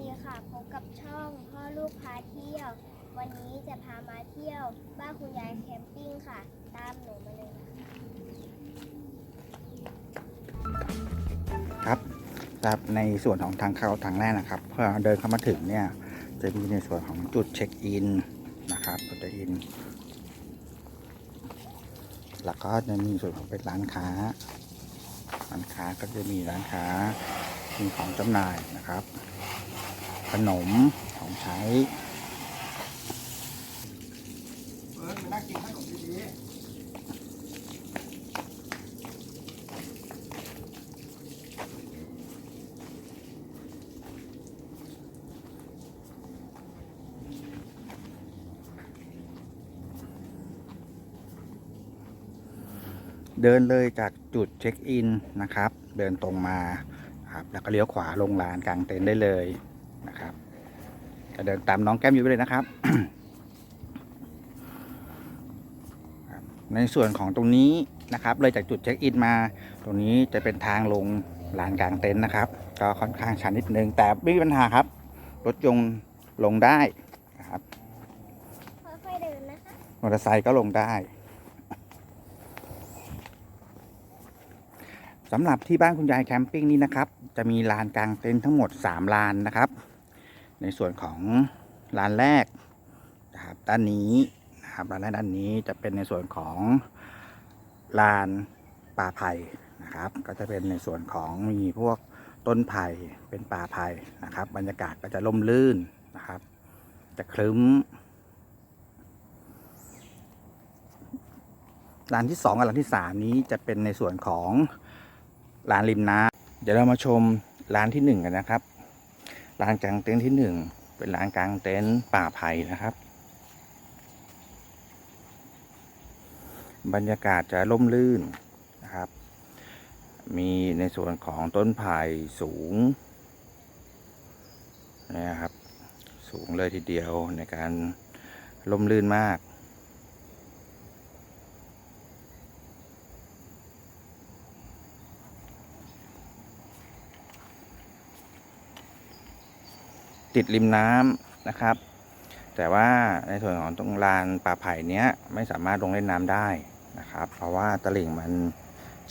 ดีค่ะพบกับช่องพ่อลูกพาเที่ยว วันนี้จะพามาเที่ยว บ้านคุณยายแคมปิ้งค่ะ ตามหนูมาเลยนะคะครับครับในส่วนของทางเข้าทางแรกนะครับเพื่อเดินเข้ามาถึงเนี่ย จะมีในส่วนของจุดเช็คอินนะครับจุดเช็คอิน แล้วก็จะมีส่วนของเป็นร้านค้า ร้านค้าก็จะมีร้านค้ามีของจำหน่ายนะครับ นมของใช้เออมานั่งกินขนมดีเดินเลยจากจุดเช็คอินนะครับ เดินตรงมาครับแล้วก็เลี้ยวขวาลงลานกลางเต็นท์ได้เลย นะครับก็เดินตามน้องแก้มอยู่ไปเลยนะครับครับ ในส่วนของตรงนี้นะครับ เลยจากจุดเช็คอินมา ตรงนี้จะเป็นทางลงลานกลางเต็นท์นะครับ ก็ค่อนข้างชันนิดนึง แต่ไม่มีปัญหาครับ รถยนต์ลงได้นะครับค่อยๆเดินนะคะมอเตอร์ไซค์ก็ลงได้สำหรับที่บ้านคุณยายแคมปิ้งนี้นะครับ จะมีลานกลางเต็นท์ทั้งหมด 3 ลานนะครับ ในส่วนของลานแรกนะครับด้านนี้นะครับลานแรกด้านนี้จะเป็นในส่วนของลานป่าไผ่นะครับ ก็จะเป็นในส่วนของมีพวกต้นไผ่เป็นป่าไผ่นะครับ บรรยากาศก็จะร่มรื่นนะครับ จะคลึ้มร้านที่สองกับร้านที่สามนี้จะเป็นในส่วนของร้านริมน้ำ เดี๋ยวเรามาชมร้านที่หนึ่งกันนะครับร้านกลางเต็นท์ที่หนึ่งเป็นร้านกลางเต็นท์ป่าไผ่นะครับ บรรยากาศจะร่มรื่นนะครับ มีในส่วนของต้นไผ่สูงนะครับ สูงเลยทีเดียวในการร่มรื่นมาก ติดริมน้ำนะครับ แต่ว่าในส่วนของตรงลานป่าไผ่เนี้ยไม่สามารถลงเล่นน้ำได้นะครับ เพราะว่าตลิ่งมัน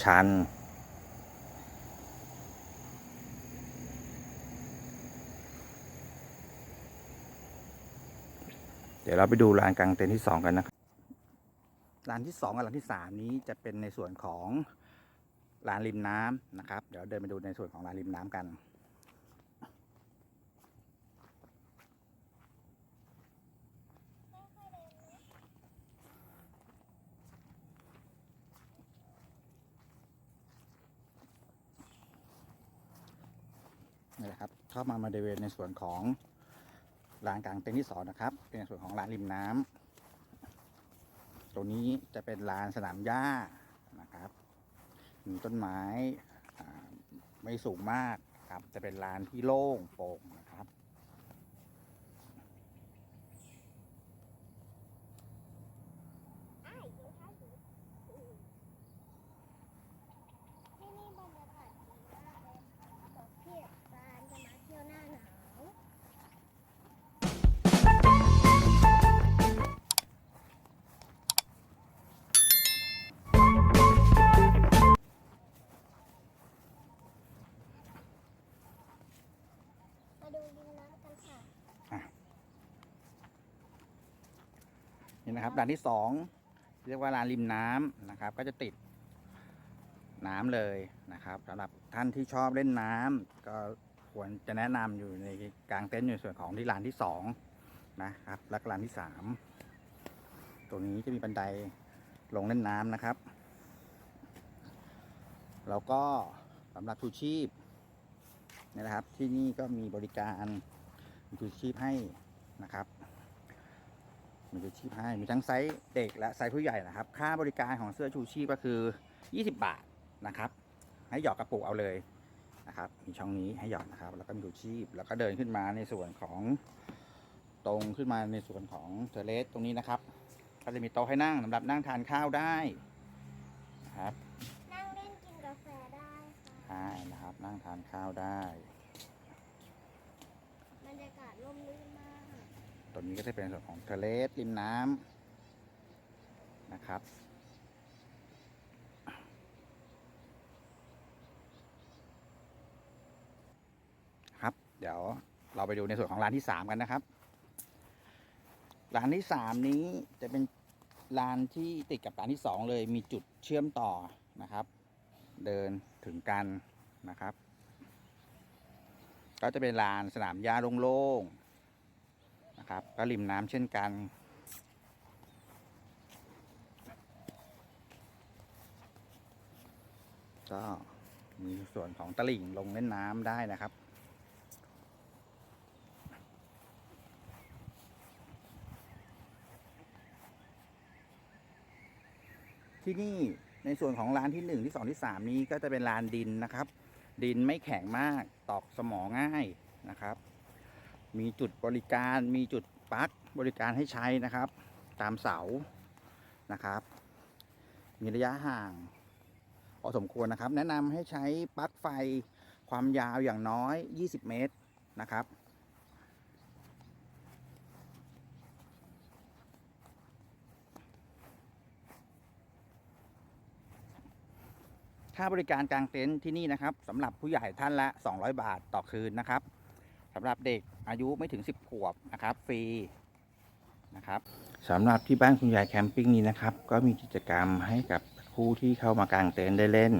ชันเดี๋ยวเราไปดูลานกลางเต็นท์ที่สองกันนะครับลานที่สองกับลานที่สามนี้จะเป็นในส่วนของลานริมน้ำนะครับ เดี๋ยวเดินไปดูในส่วนของลานริมน้ำกัน นี่แหละครับเข้ามามาบริเวณในส่วนของลานกลางเต็นท์ที่สองนะครับ เป็นในส่วนของลานริมน้ำตรงนี้จะเป็นลานสนามหญ้านะครับ มีต้นไม้ไม่สูงมากครับจะเป็นลานที่โล่งโปร่ง นี่นะครับลานที่สองเรียกว่าลานริมน้ำนะครับ ก็จะติดน้ำเลยนะครับสำหรับท่านที่ชอบเล่นน้ำก็ควรจะแนะนำอยู่ในกลางเต็นท์อยู่ส่วนของที่ลานที่สองนะครับและลานที่สามตรงนี้จะมีบันไดลงเล่นน้ำนะครับ แล้วก็สำหรับชูชีพนี่นะครับ ที่นี่ก็มีบริการชูชีพให้นะครับ มีชูชีพให้มีทั้งไซส์เด็กและไซส์ผู้ใหญ่นะครับ ค่าบริการของเสื้อชูชีพก็คือ 20 บาทนะครับ ให้หยอดกระปุกเอาเลยนะครับ มีช่องนี้ให้หยอดนะครับ แล้วก็มีชูชีพ แล้วก็เดินขึ้นมาในส่วนของตรงขึ้นมาในส่วนของเทอร์เลสตรงนี้นะครับ ก็จะมีโต๊ะให้นั่งสำหรับนั่งทานข้าวได้นะครับ นั่งเล่นกินกาแฟได้ค่ะใช่นะครับ นั่งทานข้าวได้ร่มรื่นมากตรงนี้ ตอนนี้ก็จะเป็นส่วนของทะเลริมน้ำนะครับ ครับ เดี๋ยวเราไปดูในส่วนของร้านที่สามกันนะครับ ร้านที่สามนี้จะเป็นร้านที่ติดกับร้านที่สองเลยมีจุดเชื่อมต่อนะครับ เดินถึงกันนะครับ ก็จะเป็นลานสนามหญ้าโล่งๆ นะครับ ก็ริมน้ำเช่นกัน ก็มีส่วนของตลิ่งลงเล่นน้ำได้นะครับที่นี่ในส่วนของร้านที่หนึ่งที่สองที่สามนี้ก็จะเป็นลานดินนะครับ ดินไม่แข็งมากตอกสมอง่ายนะครับ มีจุดบริการมีจุดปลั๊กบริการให้ใช้นะครับ ตามเสานะครับ มีระยะห่างพอสมควรนะครับ แนะนำให้ใช้ปลั๊กไฟความยาวอย่างน้อย 20 เมตรนะครับค่าบริการกลางเต็นท์ที่นี่นะครับสำหรับผู้ใหญ่ท่านละ 200 บาทต่อคืนนะครับ สำหรับเด็กอายุไม่ถึง 10 ขวบนะครับฟรีนะครับสำหรับที่บ้านคุณยายแคมปิ้งนี้นะครับ ก็มีกิจกรรมให้กับผู้ที่เข้ามากางเต็นท์ได้เล่น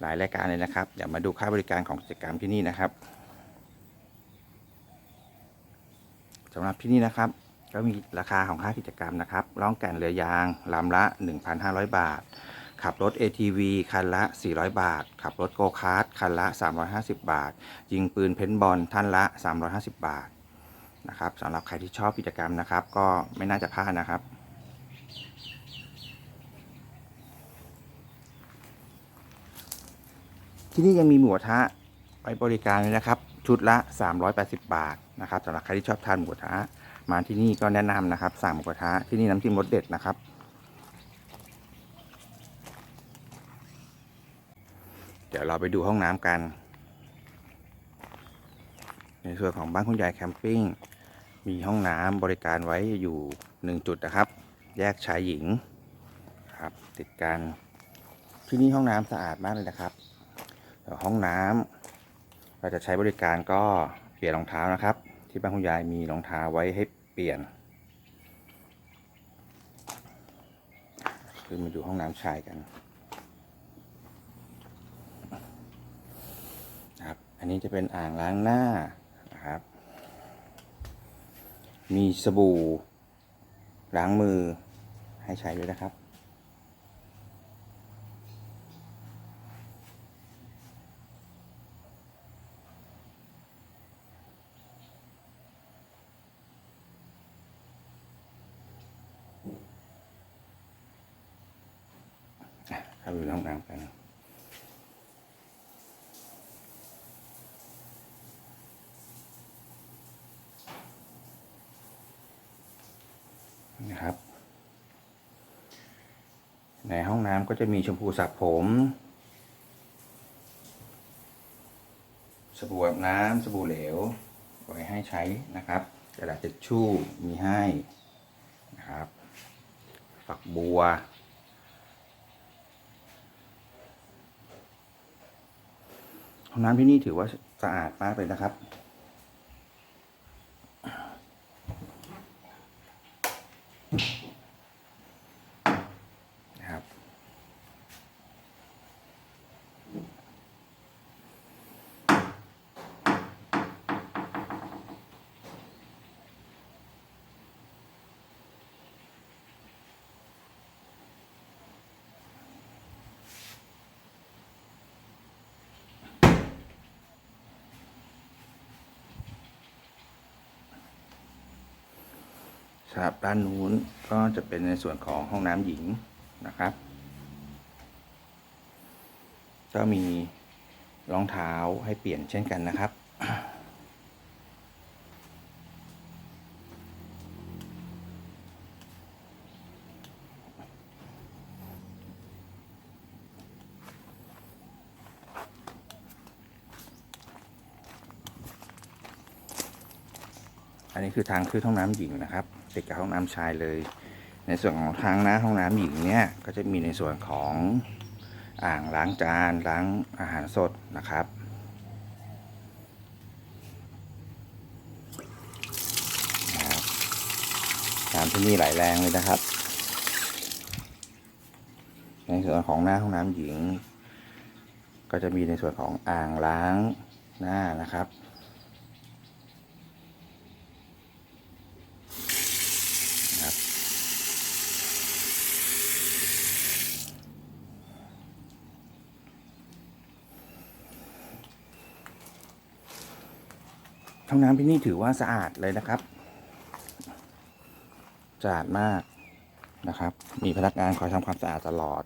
หลายรายการเลยนะครับเดี๋ยวมาดูค่าบริการของกิจกรรมที่นี่นะครับสำหรับที่นี่นะครับ ก็มีราคาของค่ากิจกรรมนะครับล่องแก่นเรือยางลำละ 1,500 บาท ขับรถ ATV คันละ 400 บาท ขับรถโกคาร์ทคันละ 350 บาท ยิงปืนเพนบอลท่านละ 350 บาทนะครับสำหรับใครที่ชอบกิจกรรมนะครับ ก็ไม่น่าจะพลาดนะครับที่นี่ยังมีหมูกระทะไว้บริการเลยนะครับ ชุดละ 380 บาทนะครับสำหรับใครที่ชอบทานหมูกระทะมาที่นี่ก็แนะนำนะครับสั่งหมูกระทะที่นี่น้ำจิ้มรสเด็ดนะครับ เดี๋ยวเราไปดูห้องน้ำกัน ในส่วนของบ้านคุณยายแคมปิ้งมีห้องน้ำบริการไว้อยู่หนึ่งจุดนะครับ แยกชายหญิงครับติดกันที่นี่ห้องน้ำสะอาดมากเลยนะครับห้องน้ำเราจะใช้บริการก็เปลี่ยนรองเท้านะครับ ที่บ้านคุณยายมีรองเท้าไว้ให้เปลี่ยนขึ้นมาดูห้องน้ำชายกัน นะครับ อันนี้จะเป็นอ่างล้างหน้านะครับ มีสบู่ ล้างมือให้ใช้ด้วยนะครับ เข้าไปดูห้องน้ำกัน นะครับ ในห้องน้ำก็จะมีชมพูสระผมสบู่อาบน้ำสบู่เหลวไว้ให้ใช้นะครับกระดาษเช็ดชู่มีให้นะครับ ฝักบัว ห้องน้ำที่นี่ถือว่าสะอาดมากเลยนะครับ you ครับด้านนู้นก็จะเป็นในส่วนของห้องน้ำหญิงนะครับ ก็มีรองเท้าให้เปลี่ยนเช่นกันนะครับ อันนี้คือทางขึ้นห้องน้ำหญิงนะครับ ติดกับห้องน้ำชายเลย ในส่วนของทางหน้าห้องน้ำหญิงเนี่ยก็จะมีในส่วนของอ่างล้างจานล้างอาหารสดนะครับน้ำที่นี่ไหลแรงเลยนะครับ ในส่วนของหน้าห้องน้ำหญิง ก็จะมีในส่วนของอ่างล้างหน้านะครับ ห้องน้ำที่นี่ถือว่าสะอาดเลยนะครับ สะอาดมากนะครับ มีพนักงานคอยทำความสะอาดตลอด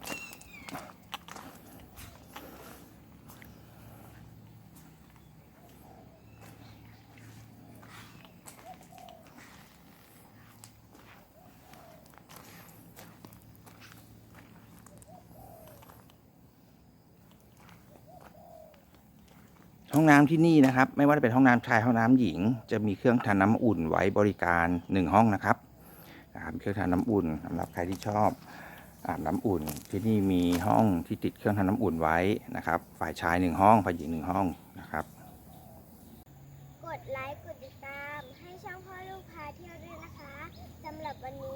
ห้องน้ำที่นี่นะครับ ไม่ว่าจะเป็นห้องน้ำชายห้องน้ำหญิง จะมีเครื่องทานน้ำอุ่นไว้บริการหนึ่งห้องนะครับเครื่องทานน้ำอุ่นสำหรับใครที่ชอบอาบน้ำอุ่น ที่นี่มีห้องที่ติดเครื่องทานน้ำอุ่นไว้นะครับ ฝ่ายชายหนึ่งห้องฝ่ายหญิงหนึ่งห้องนะครับ กดไลค์กดติดตามให้ช่องพ่อลูกพาเที่ยวด้วยนะคะสำหรับวันนี้